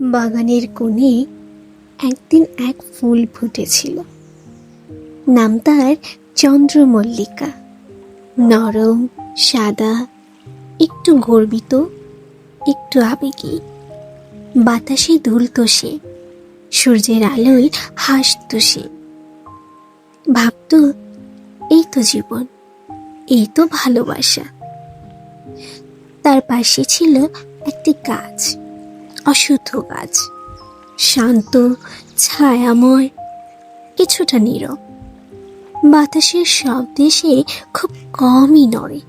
বাগানের কোণে একদিন এক ফুল ফুটেছিল। নাম তার চন্দ্রমল্লিকা। নরম, সাদা, একটু গর্বিত, একটু আবেগী। বাতাসে দুলতো সে, সূর্যের আলোয় হাসত সে। ভাবত, এই তো জীবন, এই তো ভালোবাসা। তার পাশে ছিল একটি গাছ। অশুদ্ধ গাছ শান্ত, ছায়াময়, কিছুটা নীরব। বাতাসের শব্দে সে খুব কমই নড়ে।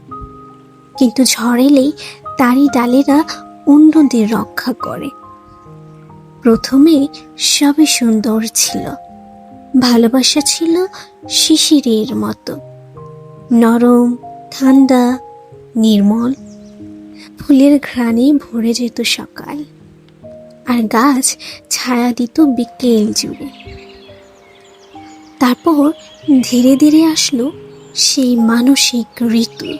কিন্তু ঝড় এলেই তারই ডালেরা অন্যদের রক্ষা করে। প্রথমে সবই সুন্দর ছিল। ভালোবাসা ছিল শিশিরের মতো। নরম, ঠান্ডা, নির্মল। ফুলের ঘ্রাণে ভরে যেত সকাল। আর গাছ ছায়া দিত বিকেল জুড়ে। তারপর ধীরে ধীরে আসলো সেই মানসিক ঋতু।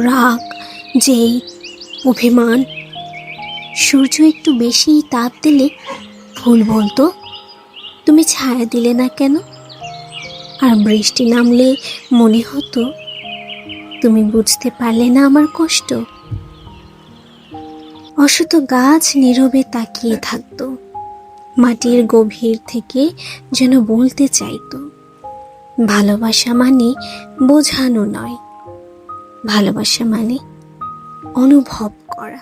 রাগ যেই অভিমান। সূর্য একটু বেশি তাপ দিলে ফুল বলতো, তুমি ছায়া দিলে না কেন? আর বৃষ্টি নামলে মনে হতো, তুমি বুঝতে পারলে না আমার কষ্ট। অসত গাছ নীরবে তাকিয়ে থাকত। মাটির গভীর থেকে যেন বলতে চাইত, ভালোবাসা মানে বোঝানো নয়, ভালোবাসা মানে অনুভব করা।